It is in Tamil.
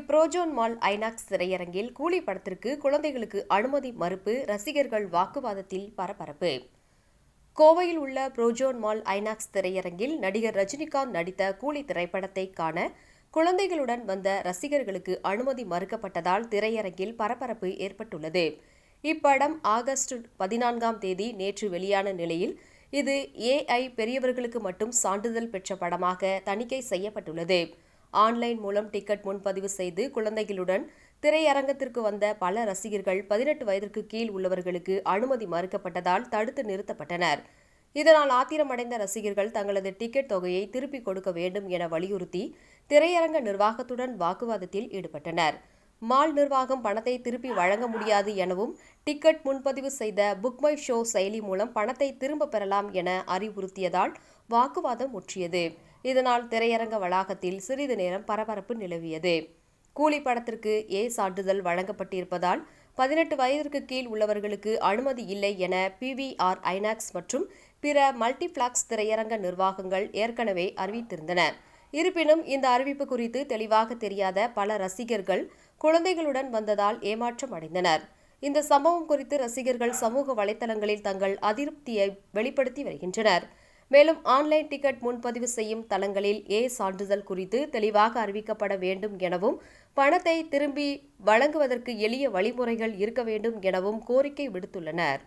புரோஜோன் மால் ஐநாக்ஸ் திரையரங்கில் கூலி படத்திற்கு குழந்தைகளுக்கு அனுமதி மறுப்பு ரசிகர்கள் வாக்குவாதத்தில் பரபரப்பு. கோவையில் உள்ள புரோஜோன் மால் ஐநாக்ஸ் திரையரங்கில் நடிகர் ரஜினிகாந்த் நடித்த கூலி திரைப்படத்தை காண குழந்தைகளுடன் வந்த ரசிகர்களுக்கு அனுமதி மறுக்கப்பட்டதால் திரையரங்கில் பரபரப்பு ஏற்பட்டுள்ளது. இப்படம் ஆகஸ்ட் பதினான்காம் தேதி நேற்று வெளியான நிலையில் இது ஏஐ பெரியவர்களுக்கு மட்டும் சான்றிதழ் பெற்ற படமாக தணிக்கை செய்யப்பட்டுள்ளது. ஆன்லைன் மூலம் டிக்கெட் முன்பதிவு செய்து குழந்தைகளுடன் திரையரங்கத்திற்கு வந்த பல ரசிகர்கள் பதினெட்டு வயதிற்கு கீழ் உள்ளவர்களுக்கு அனுமதி மறுக்கப்பட்டதால் தடுத்து நிறுத்தப்பட்டனர். இதனால் ஆத்திரமடைந்த ரசிகர்கள் தங்களது டிக்கெட் தொகையை திருப்பிக் கொடுக்க வேண்டும் என வலியுறுத்தி திரையரங்க நிர்வாகத்துடன் வாக்குவாதத்தில் ஈடுபட்டனர். மால் நிர்வாகம் பணத்தை திருப்பி வழங்க முடியாது எனவும் டிக்கெட் முன்பதிவு செய்த புக்மை ஷோ செயலி மூலம் பணத்தை திரும்ப பெறலாம் என அறிவுறுத்தியதால் வாக்குவாதம் முற்றியது. இதனால் திரையரங்க வளாகத்தில் சிறிது நேரம் பரபரப்பு நிலவியது. கூலி படத்திற்கு ஏ சான்றிதழ் வழங்கப்பட்டிருப்பதால் பதினெட்டு வயதிற்கு கீழ் உள்ளவர்களுக்கு அனுமதி இல்லை என பிவிஆர் ஐநாக்ஸ் மற்றும் பிற மல்டிபிளாக்ஸ் திரையரங்க நிர்வாகங்கள் ஏற்கனவே அறிவித்திருந்தன. இருப்பினும் இந்த அறிவிப்பு குறித்து தெளிவாக தெரியாத பல ரசிகர்கள் குழந்தைகளுடன் வந்ததால் ஏமாற்றம் அடைந்தனர். இந்த சம்பவம் குறித்து ரசிகர்கள் சமூக வலைதளங்களில் தங்கள் அதிருப்தியை வெளிப்படுத்தி வருகின்றனர். மேலும் ஆன்லைன் டிக்கெட் முன்பதிவு செய்யும் தளங்களில் ஏ சான்றிதழ் குறித்து தெளிவாக அறிவிக்கப்பட வேண்டும் எனவும் பணத்தை திரும்பி வழங்குவதற்கு எளிய வழிமுறைகள் இருக்க வேண்டும் எனவும் கோரிக்கை விடுத்துள்ளனர்.